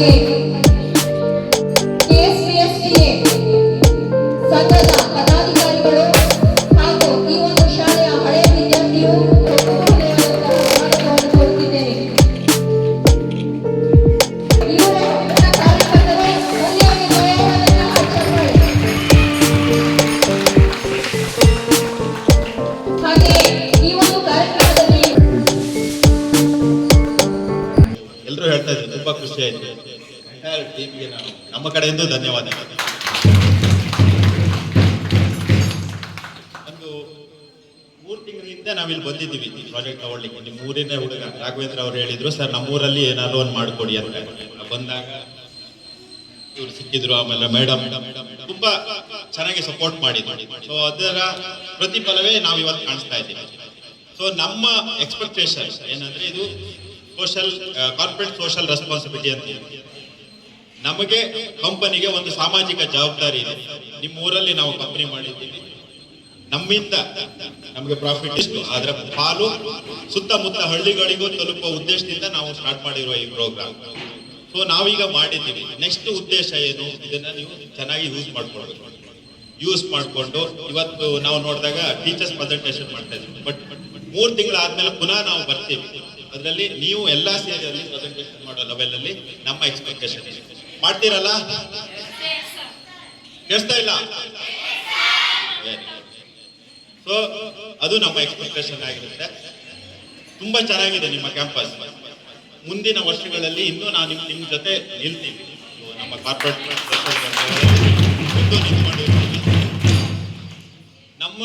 me. ಖುಷಿ ಆಯ್ತು ಟೀಮ್ಗೆ ನಾವು ನಮ್ಮ ಕಡೆಯಿಂದ ಧನ್ಯವಾದಗಳು. ಒಂದು ಮೂರು ತಿಂಗಳ ಹಿಂದೆ ನಾವಿಲ್ಲಿ ಬಂದಿದ್ದೀವಿ ಈ ಪ್ರಾಜೆಕ್ಟ್ ತಗೊಳ್ಳಿಕ್ಕೆ. ನಿಮ್ಮ ಊರಿನ ಹುಡುಗ ರಾಘವೇಂದ್ರ ಅವ್ರು ಹೇಳಿದ್ರು, ಸರ್, ನಮ್ಮೂರಲ್ಲಿ ಏನಾದ್ರು ಒಂದು ಮಾಡಿಕೊಡಿ ಅಂತ. ನಾವು ಬಂದಾಗ ಇವ್ರು ಸಿಕ್ಕಿದ್ರು, ಆಮೇಲೆ ಮೇಡಮ್ ತುಂಬಾ ಚೆನ್ನಾಗಿ ಸಪೋರ್ಟ್ ಮಾಡಿದ್ರು. ಸೊ ಅದರ ಪ್ರತಿಫಲವೇ ನಾವು ಇವತ್ತು ಕಾಣಿಸ್ತಾ ಇದ್ದೀವಿ. ಸೊ ನಮ್ಮ ಎಕ್ಸ್ಪೆಕ್ಟೇಷನ್ ಏನಂದ್ರೆ ಇದು ಸೋಷಲ್ ಕಾರ್ಪೊರೇಟ್ ಸೋಷಲ್ ರೆಸ್ಪಾನ್ಸಿಬಿಲಿಟಿ ಅಂತ ನಮಗೆ ಕಂಪನಿಗೆ ಒಂದು ಸಾಮಾಜಿಕ ಜವಾಬ್ದಾರಿ ಇದೆ. ನಿಮ್ಮ ಊರಲ್ಲಿ ನಾವು ಕಂಪನಿ ಮಾಡಿದ್ದೀವಿ. ನಮ್ಮಿಂದ ನಮಗೆ ಪ್ರಾಫಿಟ್ ಇಷ್ಟು ಅದರ ಪಾಲು ಸುತ್ತಮುತ್ತ ಹಳ್ಳಿಗಳಿಗೂ ತಲುಪುವ ಉದ್ದೇಶದಿಂದ ನಾವು ಸ್ಟಾರ್ಟ್ ಮಾಡಿರುವ ಈ ಪ್ರೋಗ್ರಾಮ್ ಸೊ ನಾವೀಗ ಮಾಡಿದ್ದೀವಿ. ನೆಕ್ಸ್ಟ್ ಉದ್ದೇಶ ಏನು? ಇದನ್ನ ನೀವು ಚೆನ್ನಾಗಿ ಯೂಸ್ ಮಾಡ್ಕೊಳ್ಬೇಕು ಯೂಸ್ ಮಾಡಿಕೊಂಡು ಇವತ್ತು ನಾವು ನೋಡಿದಾಗ ಟೀಚರ್ಸ್ ಪ್ರೆಸೆಂಟೇಷನ್ ಮಾಡ್ತಾ ಇದ್ದೀವಿ ಬಟ್ ಮೂರು ತಿಂಗಳಾದ್ಮೇಲೆ ಪುನಃ ನಾವು ಬರ್ತೀವಿ. ಅದರಲ್ಲಿ ನೀವು ಎಲ್ಲಾ ಸ್ಟೇಜಲ್ಲಿ ಪ್ರೆಸೆಂಟೇಷನ್ ಮಾಡೋ ಲೆವೆಲ್ ಅಲ್ಲಿ ನಮ್ಮ ಎಕ್ಸ್ಪೆಕ್ಟೇಷನ್ ಮಾಡ್ತೀರಲ್ಲ? ಕೇಳಿಸ್ತಾ ಇಲ್ಲ? ಸೊ ಅದು ನಮ್ಮ ಎಕ್ಸ್ಪೆಕ್ಟೇಷನ್ ಆಗಿರುತ್ತೆ. ತುಂಬಾ ಚೆನ್ನಾಗಿದೆ ನಿಮ್ಮ ಕ್ಯಾಂಪಸ್ ಮುಂದಿನ ವರ್ಷಗಳಲ್ಲಿ ಇನ್ನೂ ನಾನು ನಿಮ್ ನಿಮ್ ಜೊತೆ ನಿಲ್ತೀನಿ. ನಮ್ಮ ಕಾರ್ಪೊರೇಟ್ ನಮ್ಮ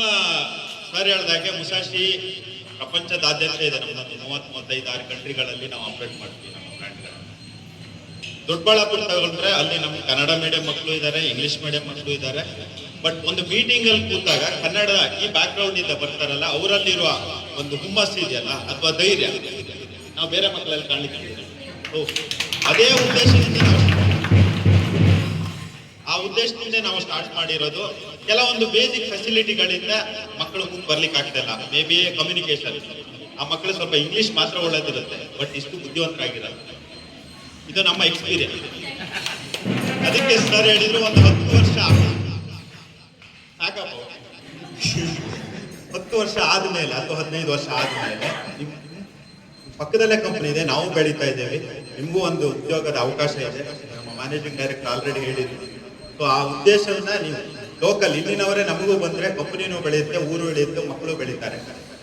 ಸರ್ ಹೇಳ್ದಾಗೆ ಮುಸಾಶಿ ಪ್ರಪಂಚದಾದ್ಯಂತ ಇದೆ. ನಮ್ಮದೊಂದು ಮೂವತ್ತ್ ಆರು ಕಂಟ್ರಿಗಳಲ್ಲಿ ನಾವು ಆಪರೇಟ್ ಮಾಡ್ತೀವಿ ನಮ್ಮ ಬ್ರ್ಯಾಂಡ್ಗಳನ್ನ ದೊಡ್ಡಬಳ್ಳಾಪುರ ತಗೊಂಡ್ರೆ ಅಲ್ಲಿ ನಮ್ಮ ಕನ್ನಡ ಮೀಡಿಯಂ ಮಕ್ಕಳು ಇದ್ದಾರೆ ಇಂಗ್ಲಿಷ್ ಮೀಡಿಯಂ ಮಕ್ಕಳು ಇದ್ದಾರೆ ಬಟ್ ಒಂದು ಮೀಟಿಂಗ್ ಅಲ್ಲಿ ಕೂತಾಗ ಕನ್ನಡ ಈ ಬ್ಯಾಕ್ ಗ್ರೌಂಡ್ ಇಂದ ಬರ್ತಾರಲ್ಲ, ಅವರಲ್ಲಿರುವ ಒಂದು ಹುಮ್ಮಸ್ಸು ಇದೆಯಲ್ಲ, ಅಥವಾ ಧೈರ್ಯ. ನಾವು ಬೇರೆ ಮಕ್ಕಳಲ್ಲಿ ಕಾಣಲಿಕ್ಕೆ ಅದೇ ಉದ್ದೇಶದಿಂದ ಉದ್ದೇಶದಿಂದ ನಾವು ಸ್ಟಾರ್ಟ್ ಮಾಡಿರೋದು ಕೆಲವೊಂದು ಬೇಸಿಕ್ ಫೆಸಿಲಿಟಿಗಳಿಂದ ಮಕ್ಕಳು ಮುಂದೆ ಬರ್ಲಿಕ್ಕೆ ಆಗ್ತಿಲ್ಲ. ಮೇ ಬಿ ಕಮ್ಯುನಿಕೇಶನ್ ಆ ಮಕ್ಕಳು ಸ್ವಲ್ಪ ಇಂಗ್ಲಿಷ್ ಮಾತ್ರ ಒಳ್ಳೇದಿರುತ್ತೆ ಬಟ್ ಇಷ್ಟು ಬುದ್ಧಿವಂತರಾಗಿರಲ್ಲ. ಇದು ನಮ್ಮ ಎಕ್ಸ್ಪೀರಿಯನ್ಸ್ ಅದಕ್ಕೆ ಸರ್ ಹೇಳಿದ್ರು ಒಂದು ಹತ್ತು ವರ್ಷ ಸಾಕಪ್ಪ. ಹತ್ತು ವರ್ಷ ಆದ್ಮೇಲೆ ಅಥವಾ ಹದಿನೈದು ವರ್ಷ ಆದ್ಮೇಲೆ ಪಕ್ಕದಲ್ಲೇ ಕಂಪನಿ ಇದೆ, ನಾವು ಬೆಳೀತಾ ಇದ್ದೇವೆ. ನಿಮಗೂ ಒಂದು ಉದ್ಯೋಗದ ಅವಕಾಶ ಇದೆ. ನಮ್ಮ ಮ್ಯಾನೇಜಿಂಗ್ ಡೈರೆಕ್ಟರ್ ಆಲ್ರೆಡಿ ಹೇಳಿದ್ರು. ಸೊ ಆ ಉದ್ದೇಶವನ್ನ ನೀವು ಲೋಕಲ್ ಇಲ್ಲಿನವರೇ ನಮಗೂ ಬಂದ್ರೆ ಕಂಪನಿನೂ ಬೆಳೆಯುತ್ತೆ, ಊರು ಬೆಳೆಯುತ್ತೆ, ಮಕ್ಕಳು ಬೆಳೀತಾರೆ.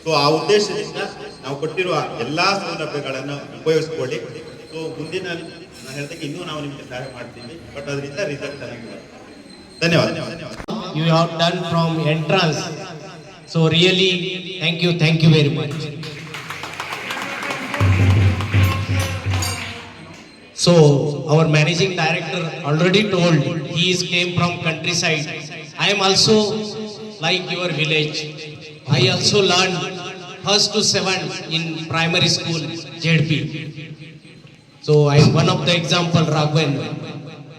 ಸೊ ಆ ಉದ್ದೇಶದಿಂದ ನಾವು ಕೊಟ್ಟಿರುವ ಎಲ್ಲಾ ಸೌಲಭ್ಯಗಳನ್ನು ಉಪಯೋಗಿಸ್ಕೊಳ್ಳಿ. ಸೊ ಮುಂದಿನ ನಾನು ಹೇಳ್ತಕ್ಕೆ ಇನ್ನೂ ನಾವು ನಿಮಗೆ ಸಹಾಯ ಮಾಡ್ತೀವಿ. ಬಟ್ ಅದರಿಂದ ರಿಸಲ್ಟ್ ಧನ್ಯವಾದ. You have done done from so really thank you thank you very very So our managing director already told he is came from countryside. I am also like your village. I also learned first to seven in primary school JDP. So I am one of the example Raghavan,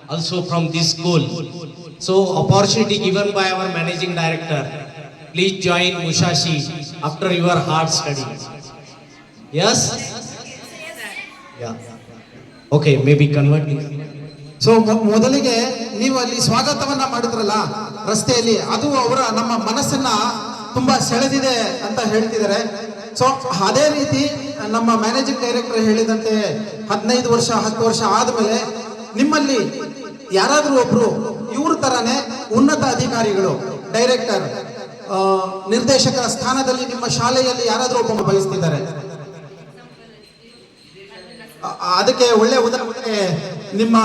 also from this school. So opportunity given by our managing director. Please join Mushashi after your hard study. Yes? Yeah. Okay, be convert so ಮೊದಲಿಗೆ ನೀವು ಅಲ್ಲಿ ಸ್ವಾಗತವನ್ನ ಮಾಡಿದ್ರಲ್ಲ ರಸ್ತೆಯಲ್ಲಿ ಅದು ಅವರ ನಮ್ಮ ಮನಸ್ಸನ್ನ ತುಂಬಾ ಸೆಳೆದಿದೆ ಅಂತ ಹೇಳ್ತಿದ್ದಾರೆ. ಸೊ ಅದೇ ರೀತಿ ನಮ್ಮ ಮ್ಯಾನೇಜಿಂಗ್ ಡೈರೆಕ್ಟರ್ ಹೇಳಿದಂತೆ ಹದಿನೈದು ವರ್ಷ ಹತ್ತು ವರ್ಷ ಆದ್ಮೇಲೆ ನಿಮ್ಮಲ್ಲಿ ಯಾರಾದ್ರೂ ಒಬ್ರು ಇವ್ರ ತರನೇ ಉನ್ನತ ಅಧಿಕಾರಿಗಳು ಡೈರೆಕ್ಟರ್ ನಿರ್ದೇಶಕರ ಸ್ಥಾನದಲ್ಲಿ ನಿಮ್ಮ ಶಾಲೆಯಲ್ಲಿ ಯಾರಾದ್ರೂ ಒಬ್ಬ ಬಯಸ್ತಿದ್ದಾರೆ. ಅದಕ್ಕೆ ಒಳ್ಳೆ ಉದಾಹರಣೆ ನಿಮ್ಮ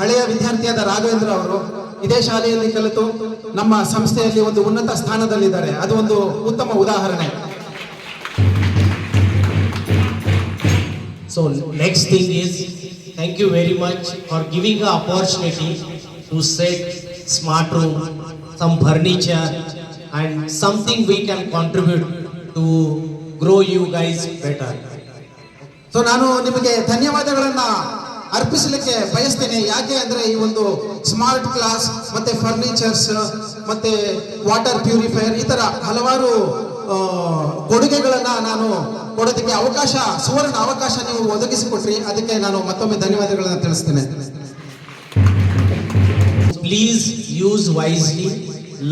ಹಳೆಯ ವಿದ್ಯಾರ್ಥಿಯಾದ ರಾಘವೇಂದ್ರ ಅವರು ಇದೇ ಶಾಲೆಯಲ್ಲಿ ಕಲಿತು ನಮ್ಮ ಸಂಸ್ಥೆಯಲ್ಲಿ ಒಂದು ಉನ್ನತ ಸ್ಥಾನದಲ್ಲಿದ್ದಾರೆ. ಅದು ಒಂದು ಉತ್ತಮ ಉದಾಹರಣೆ. So next thing is thank you very much for giving a opportunity to set smart room some furniture and something we can contribute to grow you guys better so ನಾನು ನಿಮಗೆ ಧನ್ಯವಾದಗಳನ್ನ ಅರ್ಪಿಸಲಿಕ್ಕೆ ಬಯಸ್ತೇನೆ. ಯಾಕೆ ಅಂದ್ರೆ ಈ ಒಂದು ಸ್ಮಾರ್ಟ್ ಕ್ಲಾಸ್ ಮತ್ತೆ ಫರ್ನಿಚರ್ಸ್ ಮತ್ತೆ ವಾಟರ್ ಪ್ಯೂರಿಫೈಯರ್ ಈ ತರ ಹಲವಾರು ಕೊಡುಗೆಗಳನ್ನ ನಾನು ಕೊಡೋದಕ್ಕೆ ಅವಕಾಶ, ಸುವರ್ಣ ಅವಕಾಶ ನೀವು ಒದಗಿಸಿಕೊಟ್ರಿ. ಅದಕ್ಕೆ ನಾನು ಮತ್ತೊಮ್ಮೆ ಧನ್ಯವಾದಗಳನ್ನ ತಿಳಿಸ್ತೇನೆ. Please use wisely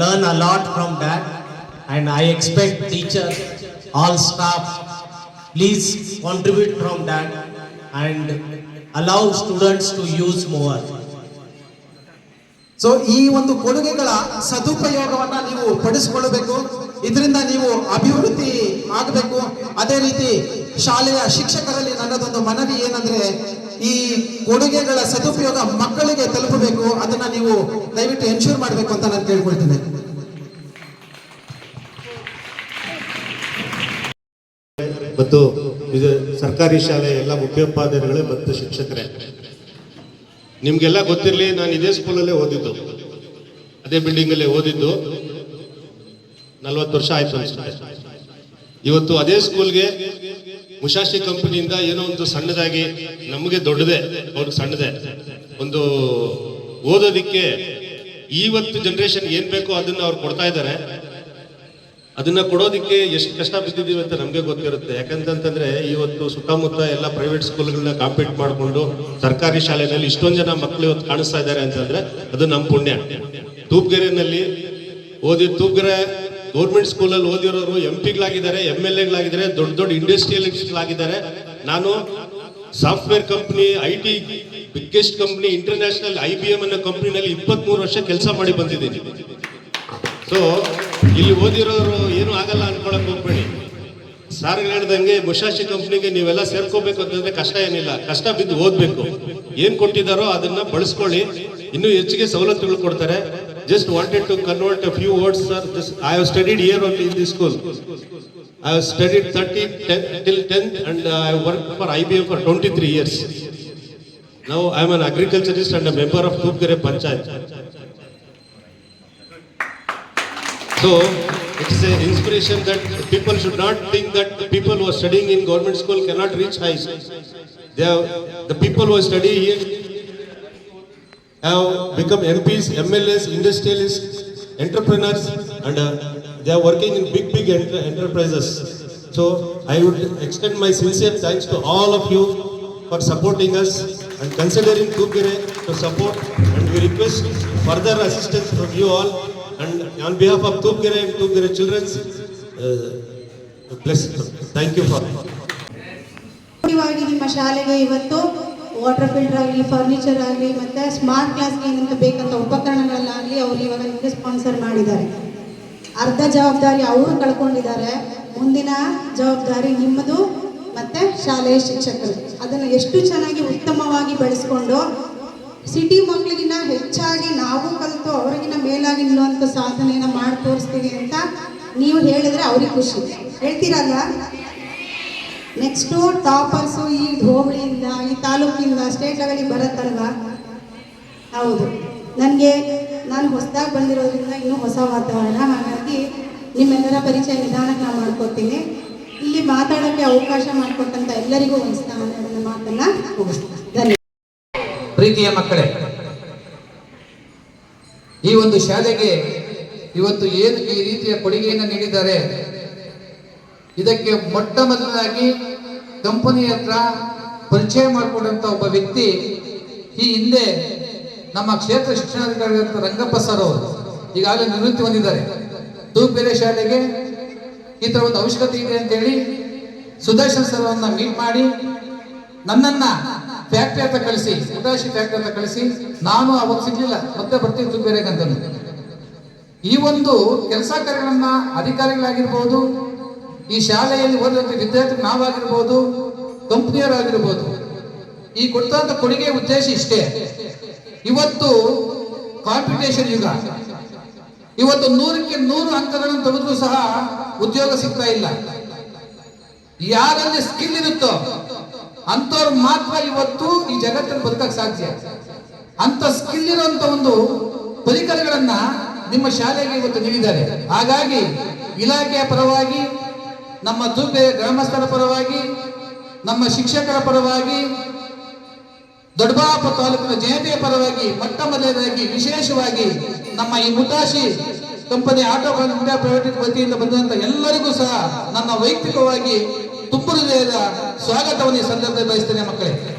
learn a lot from from that I expect teacher all staff please contribute from that and allow students to use more. So ಈ ಒಂದು ಕೊಡುಗೆಗಳ ಸದುಪಯೋಗವನ್ನ ನೀವು ಪಡಿಸಿಕೊಳ್ಳಬೇಕು. ಇದರಿಂದ ನೀವು ಅಭಿವೃದ್ಧಿ ಆಗಬೇಕು. ಅದೇ ರೀತಿ ಶಾಲೆಯ ಶಿಕ್ಷಕರಲ್ಲಿ ನನ್ನದೊಂದು ಮನವಿ ಏನಂದ್ರೆ, ಈ ಕೊಡುಗೆಗಳ ಸದುಪಯೋಗ ಮಕ್ಕಳಿಗೆ ತಲುಪಬೇಕು. ಅದನ್ನ ನೀವು ದಯವಿಟ್ಟು ಎನ್ಶೂರ್ ಮಾಡಬೇಕು ಅಂತ ನಾನು ಕೇಳ್ಕೊಳ್ತೇನೆ. ಮತ್ತು ಇದು ಸರ್ಕಾರಿ ಶಾಲೆ ಎಲ್ಲ ಮುಖ್ಯೋಪಾಧ್ಯಾಯರುಗಳೇ ಮತ್ತು ಶಿಕ್ಷಕರೇ. ನಿಮಗೆಲ್ಲ ಗೊತ್ತಿರಲಿ, ನಾನು ಇದೇ ಸ್ಕೂಲಲ್ಲೇ ಓದಿದ್ದು. ಅದೇ ಬಿಲ್ಡಿಂಗಲ್ಲೇ ಓದಿದ್ದು. ನಲ್ವತ್ತು ವರ್ಷ ಆಯ್ತು ಇವತ್ತು ಅದೇ ಸ್ಕೂಲ್ಗೆ ಮುಶಾಶಿ ಕಂಪನಿಯಿಂದ ಏನೋ ಒಂದು ಸಣ್ಣದಾಗಿ ನಮಗೆ ದೊಡ್ಡದೆ, ಅವ್ರಿಗೆ ಸಣ್ಣದೆ. ಒಂದು ಓದೋದಿಕ್ಕೆ ಇವತ್ತು ಜನರೇಷನ್ ಏನ್ ಬೇಕೋ ಅದನ್ನ ಅವ್ರು ಕೊಡ್ತಾ ಇದ್ದಾರೆ ಅದನ್ನ ಕೊಡೋದಕ್ಕೆ ಎಷ್ಟು ಕಷ್ಟ ಬಿದ್ದಿದ್ದೀವಿ ಅಂತ ನಮಗೆ ಗೊತ್ತಿರುತ್ತೆ. ಯಾಕಂತಂದ್ರೆ ಇವತ್ತು ಸುತ್ತಮುತ್ತ ಎಲ್ಲ ಪ್ರೈವೇಟ್ ಸ್ಕೂಲ್ಗಳನ್ನ ಕಾಂಪೀಟ್ ಮಾಡಿಕೊಂಡು ಸರ್ಕಾರಿ ಶಾಲೆಯಲ್ಲಿ ಇಷ್ಟೊಂದು ಜನ ಮಕ್ಕಳು ಇವತ್ತು ಕಾಣಿಸ್ತಾ ಇದ್ದಾರೆ ಅಂತಂದ್ರೆ ಅದು ನಮ್ಮ ಪುಣ್ಯ. ತೂಪ್ಗೆರೆನಲ್ಲಿ ಓದಿ, ತೂಪ್ಗೆರೆ ಗೌರ್ಮೆಂಟ್ ಸ್ಕೂಲಲ್ಲಿ ಓದಿರೋರು ಎಂ ಪಿಗಳಾಗಿದ್ದಾರೆ ಎಂ ಎಲ್ ಎಗಳಾಗಿದ್ದಾರೆ ದೊಡ್ಡ ದೊಡ್ಡ ಇಂಡಸ್ಟ್ರಿಯಲಿಸ್ಟ್ಗಳಾಗಿದ್ದಾರೆ ನಾನು software company I T biggest company international I B M ಅನ್ನೋ ಕಂಪ್ನಿನಲ್ಲಿ ಇಪ್ಪತ್ಮೂರು ವರ್ಷ ಕೆಲಸ ಮಾಡಿ ಬಂದಿದ್ದೀನಿ. ಸೊ ಇಲ್ಲಿ ಓದಿರೋರು ಏನು ಆಗಲ್ಲ ಅನ್ಕೊಳಕ್ ಹೋಗ್ಬೇಡಿ. ಸಾರ್ ಹೇಳ್ದಂಗೆ ಮುಶಾಶಿ ಕಂಪ್ನಿಗೆ ನೀವೆಲ್ಲ ಸೇರ್ಕೋಬೇಕು ಅಂತಂದ್ರೆ ಕಷ್ಟ ಏನಿಲ್ಲ. ಕಷ್ಟ ಬಿದ್ದು ಓದ್ಬೇಕು. ಏನ್ ಕೊಟ್ಟಿದ್ದಾರೋ ಅದನ್ನ ಬಳಸ್ಕೊಳ್ಳಿ. ಇನ್ನೂ ಹೆಚ್ಚಿಗೆ ಸವಲತ್ತುಗಳು ಕೊಡ್ತಾರೆ. Just wanted to convert few words sir I have studied year only in this school I have studied thirty ten till tenth and I work for I B M for twenty three years ನಾವು I am an agriculturist and a member of Tupgere panchayat So it is an inspiration that people should not think that people who are studying in government school cannot reach heights. They have, the people who study here have become MPs, MLAs, industrialists, entrepreneurs, and uh, they are working in big, big enter- enterprises. So I would extend my sincere thanks to all of you for supporting us and considering Tugere to support and we request further assistance from you all and on behalf of Tugere and Tugere children's uh, bless for ಮುಖ್ಯವಾಗಿ ನಿಮ್ಮ ಶಾಲೆಗೆ ಇವತ್ತು water filter ಆಗಲಿ furniture ಆಗಲಿ ಮತ್ತು smart ಕ್ಲಾಸ್ಗೆ ಏನಂತ ಬೇಕಂತ ಉಪಕರಣಗಳಲ್ಲಾಗಲಿ ಅವ್ರು ಇವಾಗ ನಿಮಗೆ ಸ್ಪಾನ್ಸರ್ ಮಾಡಿದ್ದಾರೆ. ಅರ್ಧ ಜವಾಬ್ದಾರಿ ಅವರು ಕಳ್ಕೊಂಡಿದ್ದಾರೆ. ಮುಂದಿನ ಜವಾಬ್ದಾರಿ ನಿಮ್ಮದು ಮತ್ತು ಶಾಲೆಯ ಶಿಕ್ಷಕರು. ಅದನ್ನು ಎಷ್ಟು ಚೆನ್ನಾಗಿ ಉತ್ತಮವಾಗಿ ಬೆಳೆಸ್ಕೊಂಡು ಸಿಟಿ ಮಕ್ಕಳಿಗಿನ್ನ ಹೆಚ್ಚಾಗಿ ನಾವು ಕಲಿತು ಅವರಿಗಿನ್ನ ಮೇಲಾಗಿ ನಿಲ್ಲುವಂಥ ಸಾಧನೆಯನ್ನು ಮಾಡಿ ತೋರಿಸ್ತೀವಿ ಅಂತ ನೀವು ಹೇಳಿದ್ರೆ ಅವ್ರಿಗೆ ಖುಷಿ. ಹೇಳ್ತೀರಲ್ಲ? ನೆಕ್ಸ್ಟು ಟಾಪರ್ಸು ಈ ಹೋಬಳಿಯಿಂದ ಈ ತಾಲೂಕಿಂದ ಸ್ಟೇಟ್ ಲೆವೆಲಿಗೆ ಬರುತ್ತಲ್ವಾ? ಹೌದು. ನನಗೆ, ನಾನು ಹೊಸದಾಗಿ ಬಂದಿರೋದ್ರಿಂದ ಇನ್ನೂ ಹೊಸ ವಾತಾವರಣ. ಹಾಗಾಗಿ ನಿಮ್ಮೆಲ್ಲರ ಪರಿಚಯ ನಿಧಾನಕ್ಕೆ ನಾನು ಮಾಡ್ಕೊತೀನಿ. ಇಲ್ಲಿ ಮಾತಾಡೋಕ್ಕೆ ಅವಕಾಶ ಮಾಡಿಕೊಟ್ಟಂಥ ಎಲ್ಲರಿಗೂ ಒಂದು ಸ್ಥಾನ ಮಾತನ್ನು ಧನ್ಯವಾದ. ಪ್ರೀತಿಯ ಮಕ್ಕಳೇ, ಈ ಒಂದು ಶಾಲೆಗೆ ಇವತ್ತು ಏನು ಈ ರೀತಿಯ ಕೊಡುಗೆಯನ್ನು ನೀಡಿದ್ದಾರೆ? ಇದಕ್ಕೆ ಮೊಟ್ಟ ಮೊದಲಾಗಿ ಕಂಪನಿ ಹತ್ರ ಪರಿಚಯ ಮಾಡಿಕೊಂಡಂತ ಒಬ್ಬ ವ್ಯಕ್ತಿ ಈ ಹಿಂದೆ ನಮ್ಮ ಕ್ಷೇತ್ರ ಶಿಕ್ಷಣಾಧಿಕಾರಿಗಳಂತ ರಂಗಪ್ಪ ಸರ್ ಅವರು ಈಗಾಗಲೇ ನಿವೃತ್ತಿ ಹೊಂದಿದ್ದಾರೆ. ತೂಪೆರೆ ಶಾಲೆಗೆ ಈ ಥರ ಒಂದು ಅವಶ್ಯಕತೆ ಇದೆ ಅಂತೇಳಿ ಸುದರ್ಶನ್ ಸರ್ ಮೀಟ್ ಮಾಡಿ ನನ್ನನ್ನ ಫ್ಯಾಕ್ಟ್ರಿ ಹತ್ರ ಕಳಿಸಿ ಉದಾಸಿ ಫ್ಯಾಕ್ಟ್ರಿ ಹತ್ರ ಕಳಿಸಿ, ನಾನು ಅವತ್ತು ಸಿಗ್ಲಿಲ್ಲ, ಮತ್ತೆ ಬರ್ತೀನಿ ಕಂತಲ್ಲಿ ಈ ಒಂದು ಕೆಲಸ ಕಾರ್ಯಗಳನ್ನ ಅಧಿಕಾರಿಗಳಾಗಿರ್ಬೋದು, ಈ ಶಾಲೆಯಲ್ಲಿ ಓದುವಂತ ವಿದ್ಯಾರ್ಥಿ ನಾವಾಗಿರ್ಬೋದು, ಕಂಪ್ನಿಯವರಾಗಿರ್ಬೋದು, ಈ ಕೊಡ್ತಾ ಕೊಡುಗೆ ಉದ್ದೇಶ ಇಷ್ಟೇ. ಇವತ್ತು ಕಾಂಪಿಟೇಷನ್ ಯುಗ. ಇವತ್ತು ನೂರಕ್ಕೆ ನೂರು ಅಂಕಗಳನ್ನು ತೆಗೆದ್ರೂ ಸಹ ಉದ್ಯೋಗ ಸಿಗ್ತಾ ಇಲ್ಲ. ಯಾರಲ್ಲಿ ಸ್ಕಿಲ್ ಇರುತ್ತೋ ಅಂತವ್ರು ಮಾತ್ರ ಇವತ್ತು ಈ ಜಗತ್ತನ್ನು ಬದುಕಕ್ಕೆ ಸಾಧ್ಯ. ಅಂತ ಸ್ಕಿಲ್ ಇರುವಂತ ಒಂದು ಪರಿಕರಗಳನ್ನ ನಿಮ್ಮ ಶಾಲೆಗೆ ಇವತ್ತು ನೀಡಿದ್ದಾರೆ. ಹಾಗಾಗಿ ಇಲಾಖೆಯ ಪರವಾಗಿ, ನಮ್ಮ ದುರ್ಗ ಗ್ರಾಮಸ್ಥರ ಪರವಾಗಿ, ನಮ್ಮ ಶಿಕ್ಷಕರ ಪರವಾಗಿ ದೊಡ್ಡಬಾಪು ತಾಲೂಕಿನ ಜನತೆಯ ಪರವಾಗಿ, ಮೊಟ್ಟ ಮೊದಲನೇದಾಗಿ ವಿಶೇಷವಾಗಿ ನಮ್ಮ ಈ Musashi company auto India private ವತಿಯಿಂದ ಬಂದಂತ ಎಲ್ಲರಿಗೂ ಸಹ ನನ್ನ ವೈಯಕ್ತಿಕವಾಗಿ ತುಂಬು ಹೃದಯದ ಸ್ವಾಗತವನ್ನು ಈ ಸಂದರ್ಭದಲ್ಲಿ ಬಯಸ್ತೇನೆ ಮಕ್ಕಳೇ.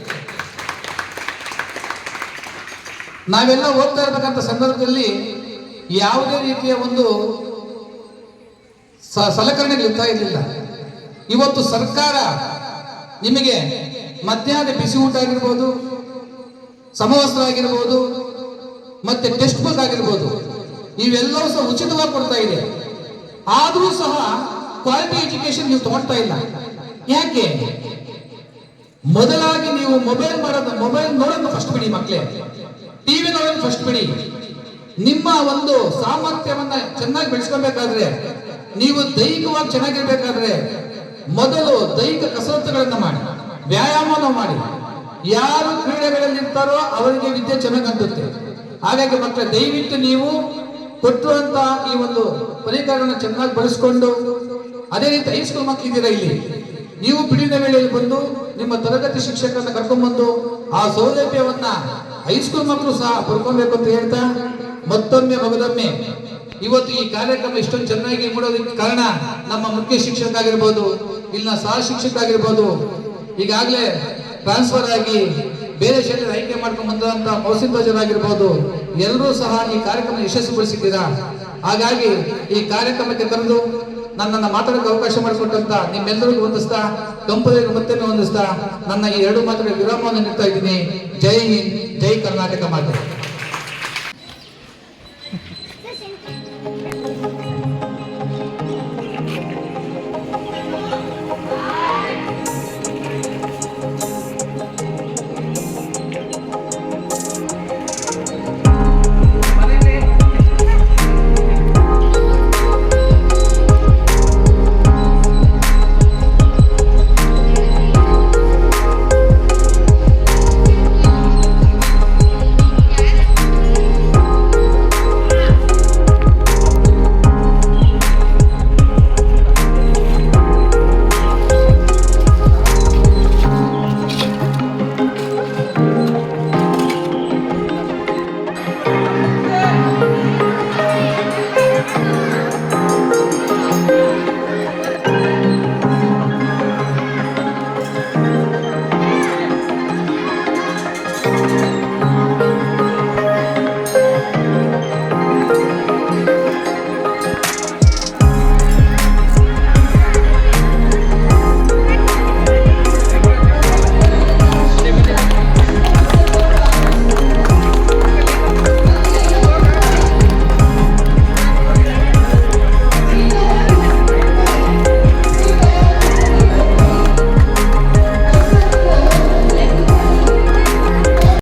ನಾವೆಲ್ಲ ಓದ್ತಾ ಇರತಕ್ಕಂಥ ಸಂದರ್ಭದಲ್ಲಿ ಯಾವುದೇ ರೀತಿಯ ಒಂದು ಸ- ಸಲಕರಣೆಗಳು ಇರ್ತಾ ಇರಲಿಲ್ಲ. ಇವತ್ತು ಸರ್ಕಾರ ನಿಮಗೆ ಮಧ್ಯಾಹ್ನ ಬಿಸಿ ಊಟ ಆಗಿರ್ಬೋದು ಸಮವಸ್ತ್ರ ಆಗಿರ್ಬೋದು ಮತ್ತೆ ಟೆಕ್ಸ್ಟ್ ಬುಕ್ ಆಗಿರ್ಬೋದು, ಇವೆಲ್ಲವೂ ಸಹ ಉಚಿತವಾಗಿ ಕೊಡ್ತಾ ಇದೆ. ಆದರೂ ಸಹ ಕ್ವಾಲಿಟಿ ಎಜುಕೇಶನ್ ನೀವು ತಗೊಳ್ತಾ ಇಲ್ಲ. ಯಾಕೆ? ಮೊದಲಾಗಿ ನೀವು ಮೊಬೈಲ್ ಮಾಡೋದು ಮೊಬೈಲ್ ನೋಡೋದು ಫಸ್ಟ್ ಬಿಡಿ ಮಕ್ಕಳೇ ಟಿವಿ ನೋಡೋದು ಫಸ್ಟ್ ಬಿಡಿ. ನಿಮ್ಮ ಒಂದು ಸಾಮರ್ಥ್ಯವನ್ನ ಚೆನ್ನಾಗಿ ಬೆಳೆಸ್ಕೊಬೇಕಾದ್ರೆ, ನೀವು ದೈಹಿಕವಾಗಿ ಚೆನ್ನಾಗಿರ್ಬೇಕಾದ್ರೆ, ಮೊದಲು ದೈಹಿಕ ಕಸರತ್ತುಗಳನ್ನ ಮಾಡಿ ವ್ಯಾಯಾಮನ ಮಾಡಿ. ಯಾರು ಕ್ರೀಡೆಗಳಲ್ಲಿ ಇರ್ತಾರೋ ಅವರಿಗೆ ವಿದ್ಯೆ ಚೆನ್ನಾಗಿ ಅಂತುತ್ತೆ ಹಾಗಾಗಿ ಮಕ್ಕಳ ದಯವಿಟ್ಟು ನೀವು ಕೊಟ್ಟಿರುವಂತಹ ಈ ಒಂದು ಪರಿಕರಗಳನ್ನ ಚೆನ್ನಾಗಿ ಬಳಸ್ಕೊಂಡು, ಅದೇ ರೀತಿ ಹೈಸ್ಕೂಲ್ ಮಕ್ಕಳಿದ್ದೀರಾ ಇಲ್ಲಿ? ನೀವು ಬಿಡಿನ ವೇಳೆಯಲ್ಲಿ ಬಂದು ನಿಮ್ಮ ತರಗತಿ ಶಿಕ್ಷಕರನ್ನ ಕರ್ಕೊಂಡ್ಬಂದು ಆ ಸೌಲಭ್ಯವನ್ನ ಹೈಸ್ಕೂಲ್ ಮಕ್ಕಳು ಸಹ ಪಡ್ಕೊಬೇಕು ಅಂತ ಹೇಳ್ತಾ ಮತ್ತೊಮ್ಮೆ ಮಗದೊಮ್ಮೆ ಇವತ್ತು ಈ ಕಾರ್ಯಕ್ರಮ ಇಷ್ಟೊಂದು ಚೆನ್ನಾಗಿ ಮೂಡೋದಕ್ಕೆ ಕಾರಣ ನಮ್ಮ ಮುಖ್ಯ ಶಿಕ್ಷಕ ಆಗಿರ್ಬೋದು ಇಲ್ಲಿನ ಸಹ ಶಿಕ್ಷಕ ಆಗಿರ್ಬೋದು, ಈಗಾಗಲೇ ಟ್ರಾನ್ಸ್ಫರ್ ಆಗಿ ಬೇರೆ ಶಾಲೆ ಆಯ್ಕೆ ಮಾಡ್ಕೊಂಡು ಬಂದಂತ ಮೌಸಿದ್ವಜರಾಗಿರ್ಬೋದು ಎಲ್ಲರೂ ಸಹ ಈ ಕಾರ್ಯಕ್ರಮ ಯಶಸ್ವಿಗೊಳಿಸಿದ್ದೀರಾ? ಹಾಗಾಗಿ ಈ ಕಾರ್ಯಕ್ರಮಕ್ಕೆ ಕರೆದು ನನ್ನನ್ನು ಮಾತಾಡೋಕೆ ಅವಕಾಶ ಮಾಡಿಕೊಟ್ಟಂತ ನಿಮ್ಮೆಲ್ಲರಿಗೂ ಹೊಂದಿಸ್ತಾ ಕಂಪನಿಗೆ ಮತ್ತೆ ಹೊಂದಿಸ್ತಾ ನನ್ನ ಈ ಎರಡು ಮಾತುಗಳ ವಿರಾಮವನ್ನು ನೀಡ್ತಾ ಇದ್ದೀನಿ. ಜೈ ಹಿಂದ್, ಜೈ ಕರ್ನಾಟಕ ಮಾತೆ.